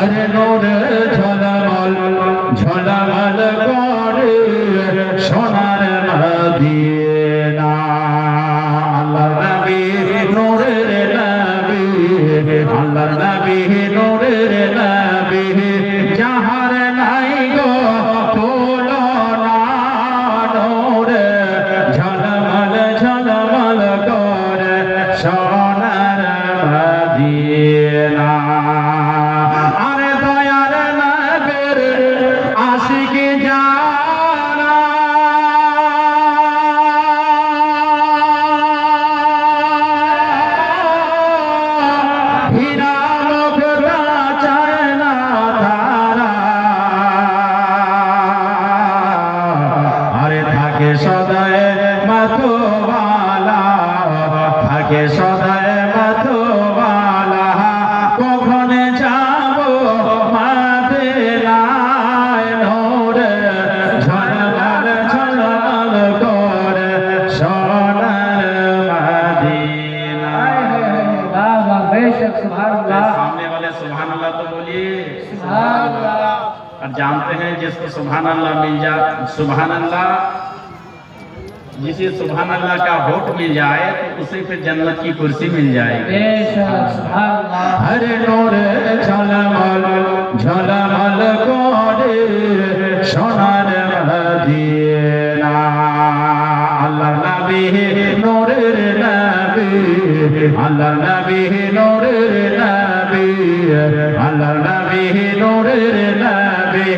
হরে নোরে बेशक सुभान अल्लाह सामने वाले सुभान अल्लाह तो बोलिए सुभान अल्लाह और जानते हैं जिसको सुभान अल्लाह मिल जाए सुभान अल्लाह जिसे सुभान अल्लाह का वोट मिल जाए तो उसे फिर जन्नत की कुर्सी मिल जाएगी बेशक सुभान अल्लाह हरे नूरे ঝলমল ঝলমল করে সোনার মদিনা নবী নূরের নবী, আল্লাহর নবী নূরের নবী,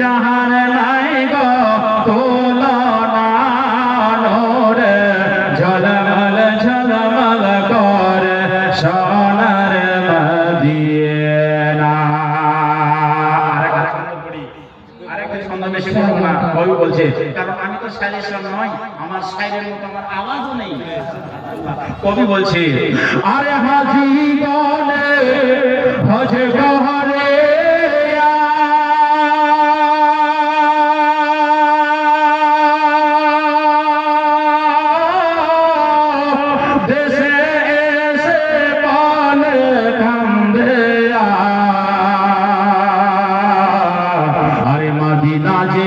জাহান নাই গো তুলনা নূরে, ঝলমল ঝলমল করে সোনার মদিনা। আরেকটা ছন্দ বেশি পড়ব না বলছে, কারণ তো শাইলেশ্বর নয় আমার শাইরের মতো আমার আওয়াজও নেই। কবি বলছে আরে হাজি গনে হজ গহরে দেশে এসে বলে মদিনা যে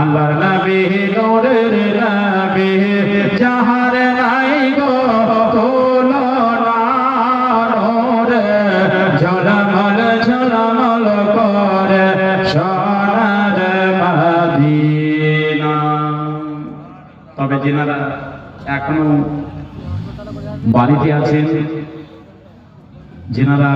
আল্লাহর নবী নূরের নবী যাহার নাই গো তুলনা নূরে ঝলমল ঝলমল করে সোনার মদিনা। তবে যেনারা এখনও বাড়িতে আছেন। যেনারা